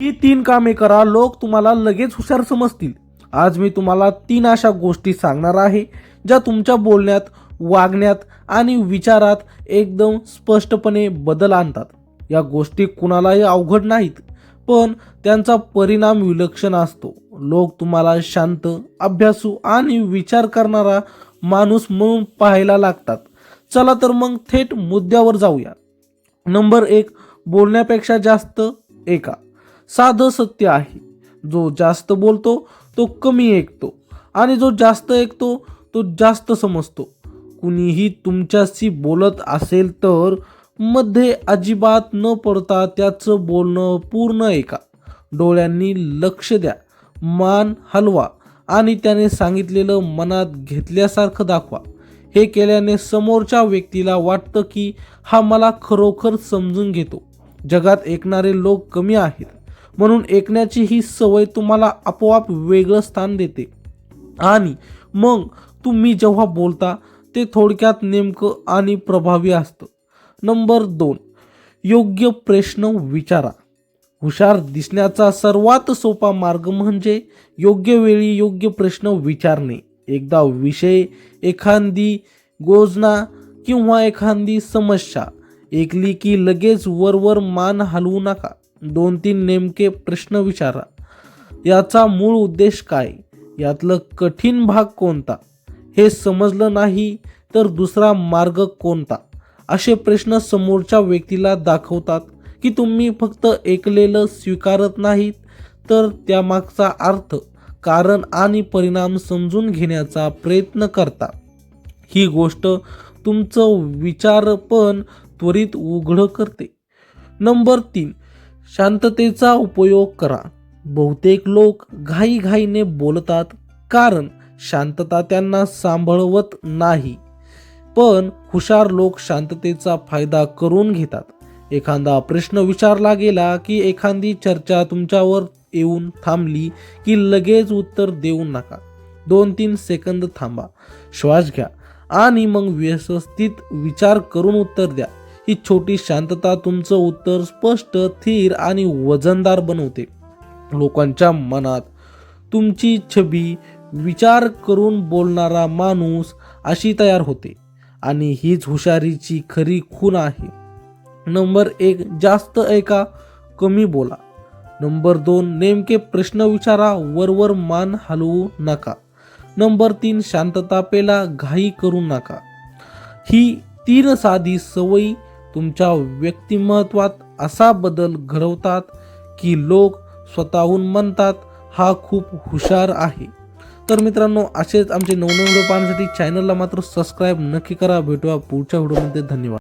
ही तीन कामे करा लोक तुम्हाला लगेच हुशार समजतील. आज मी तुम्हाला तीन अशा गोष्टी सांगणार आहे ज्या तुमच्या बोलण्यात वागण्यात आणि विचारात एकदम स्पष्टपणे बदल आणतात. या गोष्टी कुणालाही अवघड नाहीत पण त्यांचा परिणाम विलक्षण असतो. लोक तुम्हाला शांत अभ्यासू आणि विचार करणारा माणूस म्हणून पाहायला लागतात. चला तर मग थेट मुद्द्यावर जाऊया. नंबर एक बोलण्यापेक्षा जास्त एका. साधं सत्य आहे. जो जास्त बोलतो तो कमी ऐकतो. आणि जो जास्त ऐकतो तो जास्त समजतो. कुणीही तुमच्याशी बोलत असेल तर मध्ये अजिबात न पडता त्याचं बोलणं पूर्ण ऐका. डोळ्यांनी लक्ष द्या. मान हलवा आणि त्याने सांगितलेलं मनात घेतल्यासारखं दाखवा. हे केल्याने समोरच्या व्यक्तीला वाटतं की हा मला खरोखर समजून घेतो. जगात ऐकणारे लोक कमी आहेत. म्हणून ऐकण्याची ही सवय तुम्हाला आपोआप वेगळं स्थान देते. आणि मग तुम्ही जेव्हा बोलता ते थोडक्यात नेमकं आणि प्रभावी असतं. नंबर दोन योग्य प्रश्न विचारा. हुशार दिसण्याचा सर्वात सोपा मार्ग म्हणजे योग्य वेळी योग्य प्रश्न विचारणे. एकदा विषय एखादी योजना किंवा एखादी समस्या ऐकली की लगेच वरवर मान हलवू नका. दोन तीन नेमके प्रश्न विचारा. याचा मूळ उद्देश काय? यातलं कठीण भाग कोणता? हे समजलं नाही तर दुसरा मार्ग कोणता? असे प्रश्न समोरच्या व्यक्तीला दाखवतात की तुम्ही फक्त ऐकलेलं स्वीकारत नाहीत तर त्यामागचा अर्थ कारण आणि परिणाम समजून घेण्याचा प्रयत्न करता. ही गोष्ट तुमचं विचार पण त्वरित उघड करते. नंबर तीन शांततेचा उपयोग करा. बहुतेक लोक घाईघाईने बोलतात कारण शांतता त्यांना सांभाळवत नाही. पण हुशार लोक शांततेचा फायदा करून घेतात. एखादा प्रश्न विचारला गेला की एखादी चर्चा तुमच्यावर येऊन थांबली की लगेच उत्तर देऊ नका. दोन तीन सेकंद थांबा. श्वास घ्या आणि मग व्यवस्थित विचार करून उत्तर द्या. ही छोटी शांतता तुमचं उत्तर स्पष्ट थीर आणि वजनदार बनवते. लोकांच्या मनात तुमची छबी विचार करून बोलणारा माणूस अशी तयार होते आणि हीच हुशारीची खरी खूण आहे. नंबर एक जास्त ऐका कमी बोला. नंबर दोन नेमके प्रश्न विचारा वरवर मान हलवू नका. नंबर तीन शांतता पेला घाई करू नका. ही तीन साधी सवयी तुमच्या व्यक्तिमत्वात असा बदल घडवतात की लोक स्वतःहून म्हणतात हा खूप हुशार आहे. तर मित्रांनो असेच आमचे नवनवीन व्हिडिओ पाहण्यासाठी चॅनलला मात्र सबस्क्राईब नक्की करा. भेटूया पुढच्या व्हिडिओमध्ये. धन्यवाद.